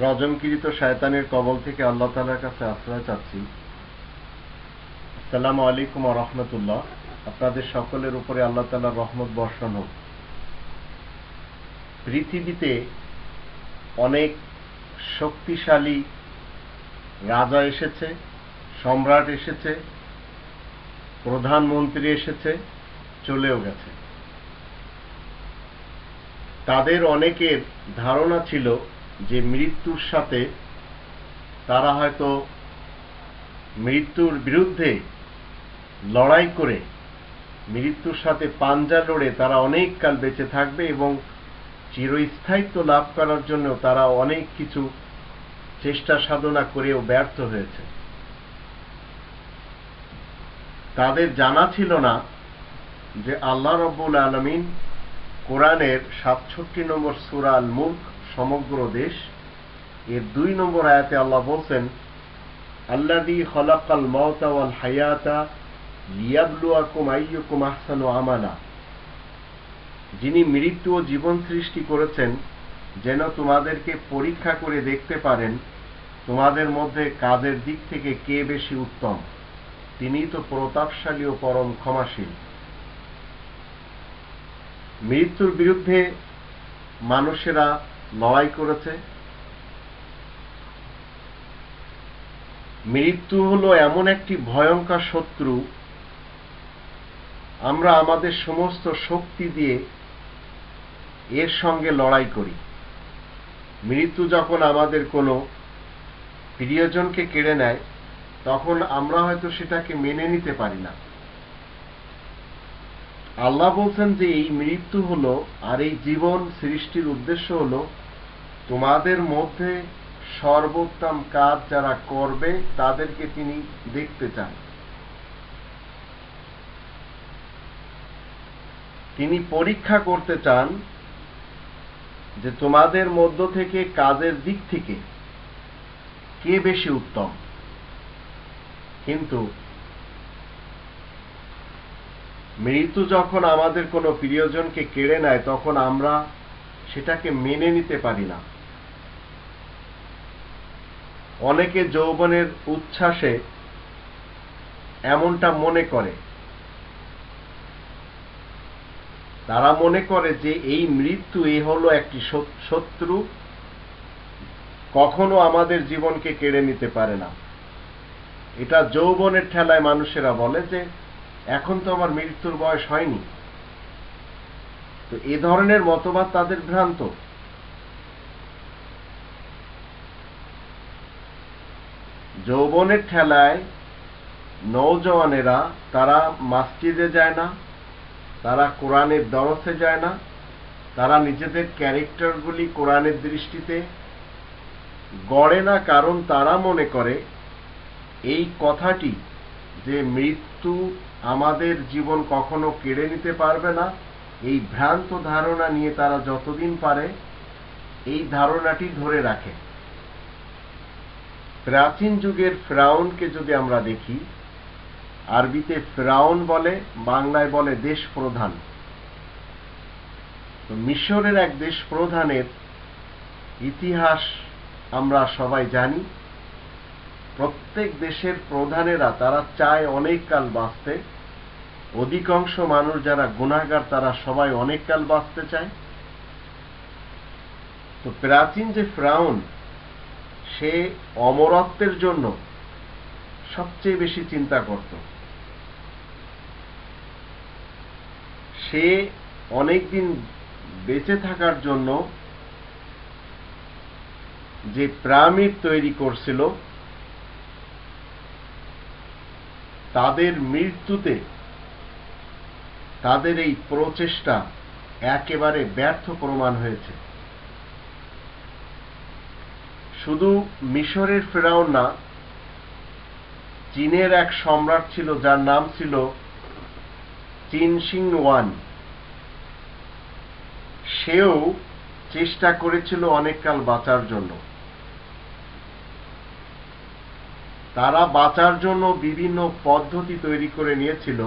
রজমকিরিত শয়তানের কবল থেকে আল্লাহ তালার কাছে আশ্রয় চাচ্ছি। আসসালামু আলাইকুম রহমতুল্লাহ। আপনাদের সকলের উপরে আল্লাহ তালার রহমত বর্ষণ হোক। পৃথিবীতে অনেক শক্তিশালী রাজা এসেছে, সম্রাট এসেছে, প্রধানমন্ত্রী এসেছে, চলেও গেছে। তাদের অনেকের ধারণা ছিল যে মৃত্যুর সাথে তারা হয়তো মৃত্যুর বিরুদ্ধে লড়াই করে, মৃত্যুর সাথে পাঞ্জা লড়ে তারা অনেক কাল বেঁচে থাকবে এবং চিরস্থায়িত্ব লাভ করার জন্য তারা অনেক কিছু চেষ্টা সাধনা করেও ব্যর্থ হয়েছে। তাদের জানা ছিল না যে আল্লাহ রব্বুল আলমিন কোরআনের সাতষট্টি নম্বর সুরা আল মুল্ক সমগ্র দেশ। এর দুই নম্বর আয়াতে আল্লাহ বলছেন আল্লাদি খলাকাল মওতা ওয়াল হায়াতা লিয়াবলুয়াকুম আইয়ুকুম আহসানু আমালা। যিনি মৃত্যু ও জীবন সৃষ্টি করেছেন, যেন তোমাদেরকে পরীক্ষা করে দেখতে পারেন তোমাদের মধ্যে কাজের দিক থেকে কে বেশি উত্তম। তিনি তো প্রতাপশালী ও পরম ক্ষমাশীল। মৃত্যুর বিরুদ্ধে মানুষেরা লড়াই করেছে। মৃত্যু হলো এমন একটি ভয়ঙ্কর শত্রু। আমরা আমাদের সমস্ত শক্তি দিয়ে এর সঙ্গে লড়াই করি। মৃত্যু যখন আমাদের কোনো প্রিয়জনকে কেড়ে নেয়, তখন আমরা হয়তো সেটাকে মেনে নিতে পারি না। আল্লাহ বলছেন যে এই মৃত্যু হলো আর এই জীবন সৃষ্টির উদ্দেশ্য হলো তোমাদের মধ্যে সর্বোত্তম কাজ যারা করবে, তাদেরকে তিনি দেখতে চান। তিনি পরীক্ষা করতে চান যে তোমাদের মধ্য থেকে কাজের দিক থেকে কে বেশি উত্তম। কিন্তু মৃত্যু যখন আমাদের কোনো প্রিয়জনকে কেড়ে নেয়, তখন আমরা সেটাকে মেনে নিতে পারি না। অনেকে যৌবনের উচ্ছ্বাসে এমনটা মনে করে। তারা মনে করে যে এই মৃত্যু এ হলো একটি শত্রু, কখনো আমাদের জীবনকে কেড়ে নিতে পারে না। এটা যৌবনের ঠেলায় মানুষেরা বলে যে এখন তো আমার মৃত্যুর বয়স হয়নি। তো এ ধরনের মতবাদ তাদের ভ্রান্ত। যৌবনের ঠেলায় নৌজওয়ানেরা, তারা মাসজিদে যায় না, তারা কোরআনের দরসে যায় না, তারা নিজেদের ক্যারেক্টারগুলি কোরআনের দৃষ্টিতে গড়ে না, কারণ তারা মনে করে এই কথাটি যে মৃত্যু আমাদের জীবন কখনো কেড়ে নিতে পারবে না, এই ভ্রান্ত ধারণা নিয়ে তারা যতদিন পারে এই ধারণাটি ধরে রাখে। প্রাচীন যুগের ফ্রাউনকে যদি আমরা দেখি, আরবিতে ফ্রাউন বলে, বাংলায় বলে দেশ প্রধান মিশরের এক দেশ প্রধানের ইতিহাস আমরা সবাই জানি। প্রত্যেক দেশের প্রধানেরা তারা চায় অনেক কাল বাঁচতে। অধিকাংশ মানুষ যারা গুণাগার তারা সবাই অনেক কাল বাঁচতে চায়। তো প্রাচীন যে ফ্রাউন, সে অমরত্বের জন্য সবচেয়ে বেশি চিন্তা করত। সে অনেকদিন বেঁচে থাকার জন্য যে প্রামিড তৈরি করছিল তাদের মৃত্যুতে তাদের এই প্রচেষ্টা একেবারে ব্যর্থ প্রমাণ হয়েছে। শুধু মিশরের ফেরাউন না, চীনের এক সম্রাট ছিল যার নাম ছিল চিন সিং ওয়ান সেও চেষ্টা করেছিল অনেককাল বাঁচার জন্য। তারা বাঁচার জন্য বিভিন্ন পদ্ধতি তৈরি করে নিয়েছিল।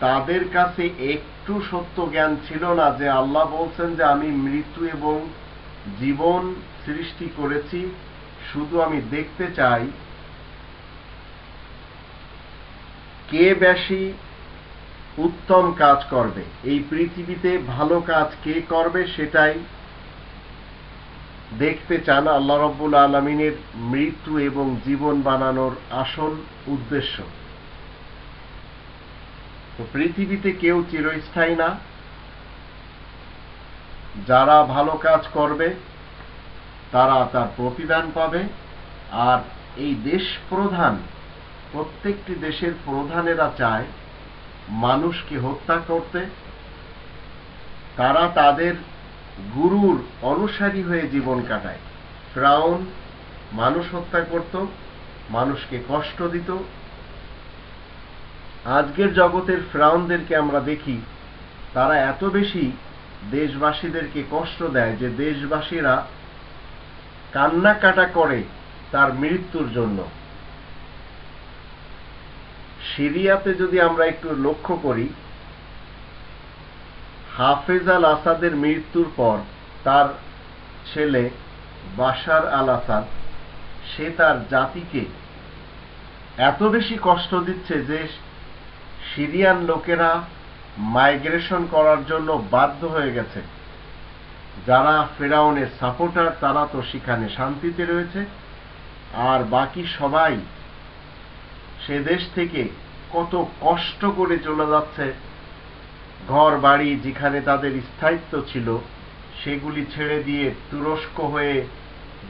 তাদের কাছে একটু সত্য জ্ঞান ছিল না যে আল্লাহ বলছেন যে আমি মৃত্যু এবং জীবন সৃষ্টি করেছি, শুধু আমি দেখতে চাই কে বেশি উত্তম কাজ করবে। এই পৃথিবীতে ভালো কাজ কে করবে সেটাই দেখতে চান আল্লাহ রব্বুল আলমিনের মৃত্যু এবং জীবন বানানোর আসল উদ্দেশ্য। পৃথিবীতে কেউ চিরস্থায়ী না। যারা ভালো কাজ করবে, তারা তার প্রতিদান পাবে। আর এই দেশ প্রধান, প্রত্যেকটি দেশের প্রধানেরা চায় মানুষকে হত্যা করতে। তারা তাদের গুরুর অনুসারী হয়ে জীবন কাটায়। ফ্রাউন মানুষ হত্যা করত, মানুষকে কষ্ট দিত। আজকের জগতের ফ্রাউনদেরকে আমরা দেখি, তারা এত বেশি দেশবাসীদেরকে কষ্ট দেয় যে দেশবাসীরা কান্নাকাটা করে তার মৃত্যুর জন্য। সিরিয়াতে যদি আমরা একটু লক্ষ্য করি হাফেজ আল আসাদের মৃত্যুর পর তার ছেলে বাশার আল আসাদ, সে তার জাতিকে এত বেশি কষ্ট দিচ্ছে যে সিরিয়ান লোকেরা মাইগ্রেশন করার জন্য বাধ্য হয়ে গেছে। যারা ফেরাউনের সাপোর্টার, তারা তো সেখানে শান্তিতে রয়েছে। আর বাকি সবাই সে দেশ থেকে কত কষ্ট করে চলে যাচ্ছে ঘর বাড়ি যেখানে তাদের স্থায়িত্ব ছিল, সেগুলি ছেড়ে দিয়ে তুরস্ক হয়ে,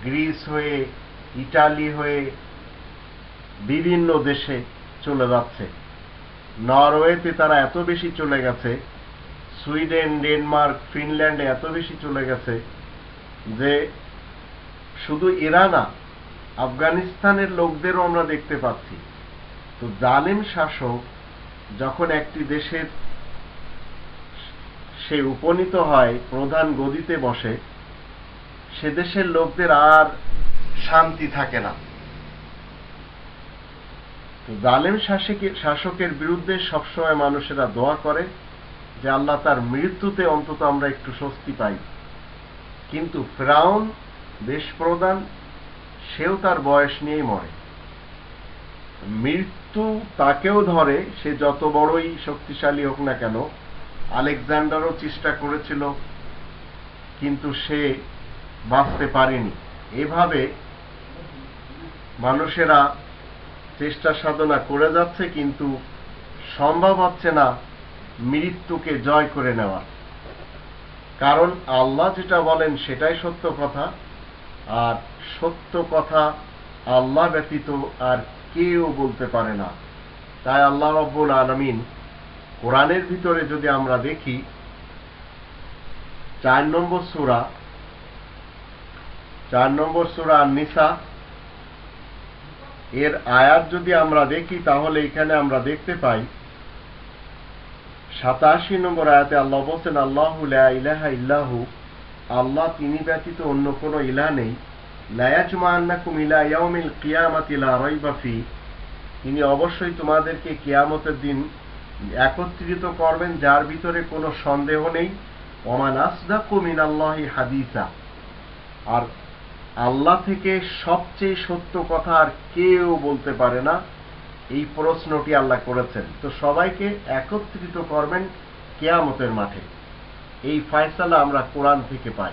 গ্রিস হয়ে, ইটালি হয়ে বিভিন্ন দেশে চলে যাচ্ছে। নরওয়েতে তারা এত বেশি চলে গেছে, সুইডেন, ডেনমার্ক, ফিনল্যান্ডে এত বেশি চলে গেছে, যে শুধু এরা না, আফগানিস্তানের লোকদেরও আমরা দেখতে পাচ্ছি। তো জালেম শাসক যখন একটি দেশের সে উপনীত হয় প্রধান গদিতে বসে, সে দেশের লোকদের আর শান্তি থাকে না। তো জালেম শাসকের শাসকের বিরুদ্ধে সবসময় মানুষেরা দোয়া করে যে আল্লাহ তার মৃত্যুতে অন্তত আমরা একটু স্বস্তি পাই। কিন্তু ফ্রাউন দেশ প্রধান সেও তার বয়স নিয়েই মরে। মৃত্যু তাকেও ধরে, সে যত বড়ই শক্তিশালী হোক না কেন আলেকজান্ডারও চেষ্টা করেছিল, কিন্তু সে বাঁচতে পারেনি। এভাবে মানুষেরা চেষ্টা সাধনা করে যাচ্ছে, কিন্তু সম্ভব হচ্ছে না মৃত্যুকে জয় করে নেওয়া। কারণ আল্লাহ যেটা বলেন সেটাই সত্য কথা, আর সত্য কথা আল্লাহ ব্যতীত আর কেউ বলতে পারে না। তাই আল্লাহ রব্বুল আলমিন কোরআনের ভিতরে যদি আমরা দেখি, চার নম্বর সুরা, চার নম্বর সুরা নিসা এর আয়াত যদি আমরা দেখি, তাহলে এখানে আমরা দেখতে পাই, সাতাশি নম্বর আয়াতে আল্লাহ বলছেন, আল্লাহ ইলাহা ইল্লাহু, আল্লাহ তিনি ব্যতীত অন্য কোনো ইলা নেই। ইলা ইয়াউমিল কিয়ামাতি লা তিনি অবশ্যই তোমাদেরকে কিয়ামতের দিন একত্রিত করবেন, যার ভিতরে কোনো সন্দেহ নেই। ওমান আসদাকু মিনাল্লাহি হাদিসা। আর আল্লাহ থেকে সবচেয়ে সত্য কথা আর কেউ বলতে পারে না। এই প্রশ্নটি আল্লাহ করেছেন। তো সবাইকে একত্রিত করবেন কেয়ামতের মাঠে। এই ফয়সালা আমরা কোরআন থেকে পাই।